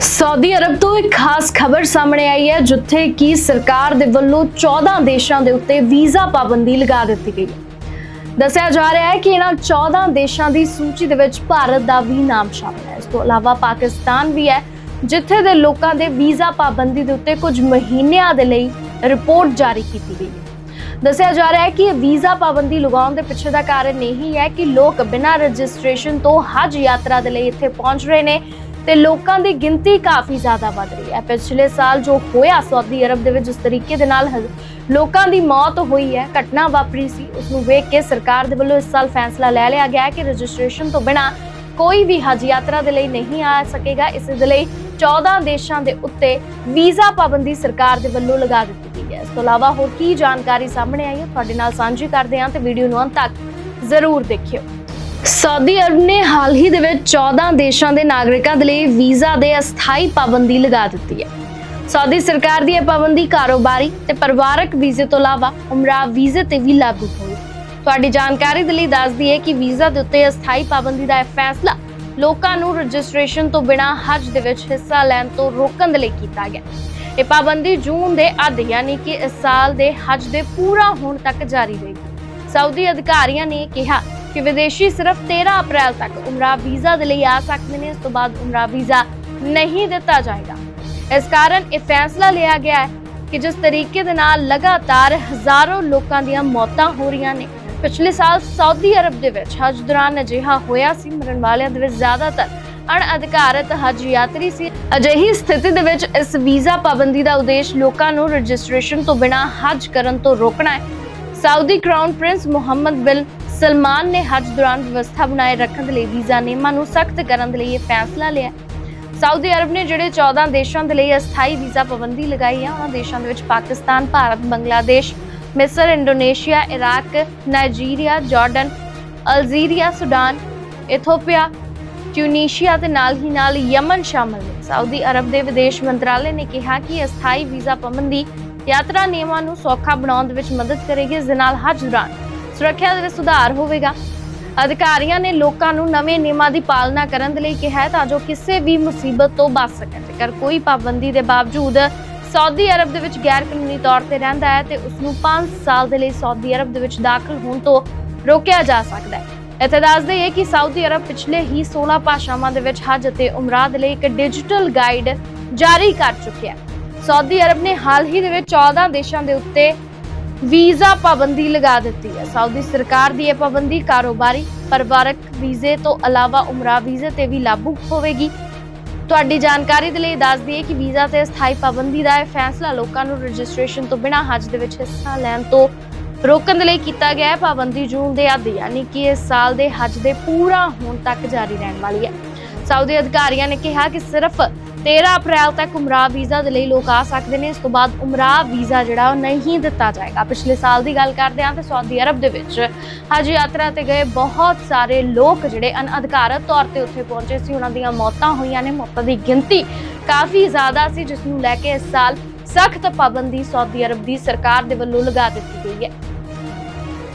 Saudi Arab ਤੋਂ ਇੱਕ ਖਾਸ ਖਬਰ ਸਾਹਮਣੇ ਆਈ ਹੈ, ਜਿੱਥੇ ਕਿ ਸਰਕਾਰ ਦੇ ਵੱਲੋਂ 14 ਦੇਸ਼ਾਂ ਦੇ ਉੱਤੇ ਵੀਜ਼ਾ ਪਾਬੰਦੀ ਲਗਾ ਦਿੱਤੀ ਗਈ ਹੈ। ਦੱਸਿਆ ਜਾ ਰਿਹਾ ਹੈ ਕਿ ਇਹਨਾਂ 14 ਦੇਸ਼ਾਂ ਦੀ ਸੂਚੀ ਦੇ ਵਿੱਚ ਭਾਰਤ ਦਾ ਵੀ ਨਾਮ ਸ਼ਾਮਲ ਹੈ। ਇਸ ਤੋਂ ਇਲਾਵਾ ਪਾਕਿਸਤਾਨ ਵੀ ਹੈ, ਜਿੱਥੇ ਦੇ ਲੋਕਾਂ ਦੇ ਵੀਜ਼ਾ ਪਾਬੰਦੀ ਦੇ ਉੱਤੇ ਕੁਝ ਮਹੀਨਿਆਂ ਦੇ ਲਈ ਰਿਪੋਰਟ ਜਾਰੀ ਕੀਤੀ ਗਈ ਹੈ। ਦੱਸਿਆ ਜਾ ਰਿਹਾ ਹੈ ਕਿ ਇਹ ਵੀਜ਼ਾ ਪਾਬੰਦੀ ਲਗਾਉਣ ਦੇ ਪਿੱਛੇ ਦਾ ਕਾਰਨ ਇਹੀ ਹੈ ਕਿ ਲੋਕ ਬਿਨਾਂ ਰਜਿਸਟ੍ਰੇਸ਼ਨ ਤੋਂ ਹਜ ਯਾਤਰਾ ਦੇ ਲਈ ਇੱਥੇ ਪਹੁੰਚ ਰਹੇ ਨੇ। ਤੇ ਲੋਕਾਂ ਦੀ ਗਿਣਤੀ ਕਾਫੀ ਜ਼ਿਆਦਾ ਵੱਧ ਰਹੀ ਹੈ। ਪਿਛਲੇ ਸਾਲ ਜੋ ਹੋਇਆ ਸਾਊਦੀ ਅਰਬ ਦੇ ਵਿੱਚ, ਜਿਸ ਤਰੀਕੇ ਦੇ ਨਾਲ ਲੋਕਾਂ ਦੀ ਮੌਤ ਹੋਈ ਹੈ, ਘਟਨਾ ਵਾਪਰੀ ਸੀ ਉਸ ਨੂੰ ਵੇਖ ਕੇ ਸਰਕਾਰ ਦੇ ਵੱਲੋਂ ਇਸ ਸਾਲ ਫੈਸਲਾ ਲੈ ਲਿਆ ਗਿਆ ਕਿ ਰਜਿਸਟ੍ਰੇਸ਼ਨ ਤੋਂ ਬਿਨਾਂ ਕੋਈ ਵੀ ਹਜ ਯਾਤਰਾ ਦੇ ਲਈ ਨਹੀਂ ਆ ਸਕੇਗਾ। ਇਸ ਦੇ ਲਈ 14 ਦੇਸ਼ਾਂ ਦੇ ਉੱਤੇ ਵੀਜ਼ਾ ਪਾਬੰਦੀ ਸਰਕਾਰ ਦੇ ਵੱਲੋਂ ਲਗਾ ਦਿੱਤੀ ਗਈ ਹੈ। ਇਸ ਤੋਂ ਇਲਾਵਾ ਹੋਰ ਕੀ ਜਾਣਕਾਰੀ ਸਾਹਮਣੇ ਆਈ ਹੈ, ਤੁਹਾਡੇ ਨਾਲ ਸਾਂਝੀ ਕਰਦੇ ਹਾਂ ਤੇ ਵੀਡੀਓ ਨੂੰ ਅੰਤ ਤੱਕ ਜ਼ਰੂਰ ਦੇਖਿਓ। ਸਾਊਦੀ ਅਰਬ ਨੇ ਹਾਲ ਹੀ ਦੇ ਵਿੱਚ 14 ਦੇਸ਼ਾਂ ਦੇ ਨਾਗਰਿਕਾਂ ਦੇ ਲਈ ਵੀਜ਼ਾ ਦੇ ਅਸਥਾਈ ਪਾਬੰਦੀ ਲਗਾ ਦਿੱਤੀ ਹੈ। ਸਾਊਦੀ ਸਰਕਾਰ ਦੀ ਇਹ ਪਾਬੰਦੀ ਕਾਰੋਬਾਰੀ ਤੇ ਪਰਿਵਾਰਕ ਵੀਜ਼ੇ ਤੋਂ ਇਲਾਵਾ ਉਮਰਾ ਵੀਜ਼ੇ ਤੇ ਵੀ ਲਾਗੂ ਹੋਈ। ਤੁਹਾਡੀ ਜਾਣਕਾਰੀ ਦੇ ਲਈ ਦੱਸਦੀ ਹੈ ਕਿ ਵੀਜ਼ਾ ਦੇ ਉੱਤੇ ਅਸਥਾਈ ਪਾਬੰਦੀ ਦਾ ਇਹ ਫੈਸਲਾ ਲੋਕਾਂ ਨੂੰ ਰਜਿਸਟ੍ਰੇਸ਼ਨ ਤੋਂ ਬਿਨਾਂ ਹਜ ਦੇ ਵਿੱਚ ਹਿੱਸਾ ਲੈਣ ਤੋਂ ਰੋਕਣ ਦੇ ਲਈ ਕੀਤਾ ਗਿਆ। ਇਹ ਪਾਬੰਦੀ ਜੂਨ ਦੇ ਅੱਧ ਯਾਨੀ ਕਿ ਇਸ ਸਾਲ ਦੇ ਹਜ ਦੇ ਪੂਰਾ ਹੋਣ ਤੱਕ ਜਾਰੀ ਰਹੇਗੀ। ਸਾਊਦੀ ਅਧਿਕਾਰੀਆਂ ਨੇ ਕਿਹਾ ਕਿ ਵਿਦੇਸ਼ੀ ਸਿਰਫ 13 ਅਪ੍ਰੈਲ ਤੱਕ ਉਮਰਾ ਵੀਜ਼ਾ ਦੇ ਲਈ ਆ ਸਕਦੇ ਨੇ, ਇਸ ਤੋਂ ਬਾਅਦ ਉਮਰਾ ਵੀਜ਼ਾ ਨਹੀਂ ਦਿੱਤਾ ਜਾਏਗਾ। ਇਸ ਕਾਰਨ ਇਹ ਫੈਸਲਾ ਲਿਆ ਗਿਆ ਹੈ ਕਿ ਜਿਸ ਤਰੀਕੇ ਦੇ ਨਾਲ ਲਗਾਤਾਰ ਹਜ਼ਾਰਾਂ ਲੋਕਾਂ ਦੀਆਂ ਮੌਤਾਂ ਹੋ ਰਹੀਆਂ ਨੇ, ਪਿਛਲੇ ਸਾਲ ਸਾਊਦੀ ਅਰਬ ਦੇ ਵਿੱਚ ਹਜ ਦੌਰਾਨ ਅਜਿਹਾ ਹੋਇਆ ਸੀ, ਮਰਨ ਵਾਲਿਆਂ ਦੇ ਵਿੱਚ ਜ਼ਿਆਦਾਤਰ ਅਣਅਧਿਕਾਰਤ ਹਜ ਯਾਤਰੀ ਸੀ। ਅਜਿਹੀ ਸਥਿਤੀ ਦੇ ਵਿੱਚ ਇਸ ਵੀਜ਼ਾ ਪਾਬੰਦੀ ਦਾ ਉਦੇਸ਼ ਲੋਕਾਂ ਨੂੰ ਰਜਿਸਟ੍ਰੇਸ਼ਨ ਤੋਂ ਬਿਨਾਂ ਹਜ ਕਰਨ ਤੋਂ ਰੋਕਣਾ ਹੈ। ਸਾਊਦੀ ਕਰਾਊਨ ਪ੍ਰਿੰਸ ਮੁਹੰਮਦ ਬਿਨ ਸਲਮਾਨ ਨੇ ਹਜ ਦੌਰਾਨ ਵਿਵਸਥਾ ਬਣਾਏ ਰੱਖਣ ਦੇ ਲਈ ਵੀਜ਼ਾ ਨਿਯਮਾਂ ਨੂੰ ਸਖਤ ਕਰਨ ਦੇ ਲਈ ਇਹ ਫੈਸਲਾ ਲਿਆ। ਸਾਊਦੀ ਅਰਬ ਨੇ ਜਿਹੜੇ 14 ਦੇਸ਼ਾਂ ਦੇ ਲਈ ਅਸਥਾਈ ਵੀਜ਼ਾ ਪਾਬੰਦੀ ਲਗਾਈ ਹੈ ਉਹਨਾਂ ਦੇਸ਼ਾਂ ਦੇ ਵਿੱਚ ਪਾਕਿਸਤਾਨ, ਭਾਰਤ, ਬੰਗਲਾਦੇਸ਼, ਮਿਸਰ, Indonesia, Iraq, Nigeria, Jordan, Algeria, Sudan, Ethiopia, Tunisia ਤੇ ਨਾਲ ਹੀ ਨਾਲ ਯਮਨ ਸ਼ਾਮਲ ਨੇ। ਸਾਊਦੀ ਅਰਬ ਦੇ ਵਿਦੇਸ਼ ਮੰਤਰਾਲੇ ਨੇ ਕਿਹਾ ਕਿ ਅਸਥਾਈ ਵੀਜ਼ਾ ਪਾਬੰਦੀ ਯਾਤਰਾ ਨਿਯਮਾਂ ਨੂੰ ਸੌਖਾ ਬਣਾਉਣ ਦੇ ਵਿੱਚ ਮਦਦ ਕਰੇਗੀ। ਇਸ ਦੇ ਨਾਲ ਹਜ ਦੌਰਾਨ ਸੁਰੱਖਿਆ ਦੇ ਵਿੱਚ ਸੁਧਾਰ ਹੋਵੇਗਾ। ਅਧਿਕਾਰੀਆਂ ਨੇ ਲੋਕਾਂ ਨੂੰ ਨਵੇਂ ਨਿਯਮਾਂ ਦੀ ਪਾਲਣਾ ਕਰਨ ਦੇ ਲਈ ਕਿਹਾ ਹੈ ਤਾਂ ਜੋ ਕਿਸੇ ਵੀ ਮੁਸੀਬਤ ਤੋਂ ਬਚ ਸਕਣ। ਜੇਕਰ ਕੋਈ ਪਾਬੰਦੀ ਦੇ ਬਾਵਜੂਦ ਸਾਊਦੀ ਅਰਬ ਦੇ ਵਿੱਚ ਗੈਰ ਕਾਨੂੰਨੀ ਤੌਰ ਤੇ ਰਹਿੰਦਾ ਹੈ ਤੇ ਉਸ ਨੂੰ 5 ਸਾਲ ਦੇ ਲਈ ਸਾਊਦੀ ਅਰਬ ਦੇ ਵਿੱਚ ਦਾਖਲ ਹੋਣ ਤੋਂ ਰੋਕਿਆ ਜਾ ਸਕਦਾ ਹੈ। ਇੱਥੇ ਦੱਸ ਦਈਏ ਕਿ ਸਾਊਦੀ ਅਰਬ ਪਿਛਲੇ ਹੀ 16 ਭਾਸ਼ਾਵਾਂ ਦੇ ਵਿੱਚ ਹਜ ਅਤੇ ਉਮਰਾ ਦੇ ਲਈ ਇੱਕ ਡਿਜੀਟਲ ਗਾਈਡ ਜਾਰੀ ਕਰ ਚੁੱਕਿਆ ਸਾਊਦੀ ਅਰਬ ਨੇ ਹਾਲ ਹੀ ਦੇ ਵਿੱਚ 14 ਦੇਸ਼ਾਂ ਦੇ ਉੱਤੇ ਵੀਜ਼ਾ ਪਾਬੰਦੀ ਲਗਾ ਦਿੱਤੀ ਹੈ। ਸਾਊਦੀ ਸਰਕਾਰ ਦੀ ਇਹ ਪਾਬੰਦੀ ਕਾਰੋਬਾਰੀ ਪਰਿਵਾਰਕ ਵੀਜ਼ੇ ਤੋਂ ਇਲਾਵਾ ਉਮਰਾ ਵੀਜ਼ੇ ਤੇ ਵੀ ਲਾਗੂ ਹੋਵੇਗੀ। ਤੁਹਾਡੀ ਜਾਣਕਾਰੀ ਦੇ ਲਈ ਦੱਸ ਦਈਏ ਕਿ ਵੀਜ਼ਾ ਤੇ ਸਥਾਈ ਪਾਬੰਦੀ ਦਾ ਇਹ ਫੈਸਲਾ ਲੋਕਾਂ ਨੂੰ ਰਜਿਸਟ੍ਰੇਸ਼ਨ ਤੋਂ ਬਿਨਾਂ ਹਜ ਦੇ ਵਿੱਚ ਹਿੱਸਾ ਲੈਣ ਤੋਂ ਰੋਕਣ ਦੇ ਲਈ ਕੀਤਾ ਗਿਆ ਹੈ। ਪਾਬੰਦੀ ਜੂਨ ਦੇ ਅੱਧ, ਯਾਨੀ ਕਿ ਇਸ ਸਾਲ ਦੇ ਹਜ ਦੇ ਪੂਰਾ ਹੋਣ ਤੱਕ ਜਾਰੀ ਰਹਿਣ ਵਾਲੀ ਹੈ। ਸਾਊਦੀ ਅਧਿਕਾਰੀਆਂ ਨੇ ਕਿਹਾ ਕਿ ਸਿਰਫ 13 ਅਪ੍ਰੈਲ ਤੱਕ ਉਮਰਾ ਵੀਜ਼ਾ ਦੇ ਲਈ ਲੋਕ ਆ ਸਕਦੇ ਨੇ। ਇਸ ਤੋਂ ਬਾਅਦ ਉਮਰਾ ਵੀਜ਼ਾ ਜਿਹੜਾ, ਉਹ ਨਹੀਂ ਦਿੱਤਾ ਜਾਏਗਾ। ਪਿਛਲੇ ਸਾਲ ਦੀ ਗੱਲ ਕਰਦੇ ਹਾਂ ਤੇ ਸਾਊਦੀ ਅਰਬ ਦੇ ਵਿੱਚ ਹਜ ਯਾਤਰਾ ਤੇ ਗਏ ਬਹੁਤ ਸਾਰੇ ਲੋਕ ਜਿਹੜੇ ਅਨਅਧਿਕਾਰਤ ਤੌਰ ਤੇ ਉੱਥੇ ਪਹੁੰਚੇ ਸੀ। ਉਹਨਾਂ ਦੀਆਂ ਮੌਤਾਂ ਹੋਈਆਂ ਨੇ। ਮੌਤਾਂ ਦੀ ਗਿਣਤੀ ਕਾਫੀ ਜ਼ਿਆਦਾ ਸੀ, ਜਿਸ ਨੂੰ ਲੈ ਕੇ ਇਸ ਸਾਲ ਸਖਤ ਪਾਬੰਦੀ ਸਾਊਦੀ ਅਰਬ ਦੀ ਸਰਕਾਰ ਦੇ ਵੱਲੋਂ ਲਗਾ ਦਿੱਤੀ ਗਈ ਹੈ।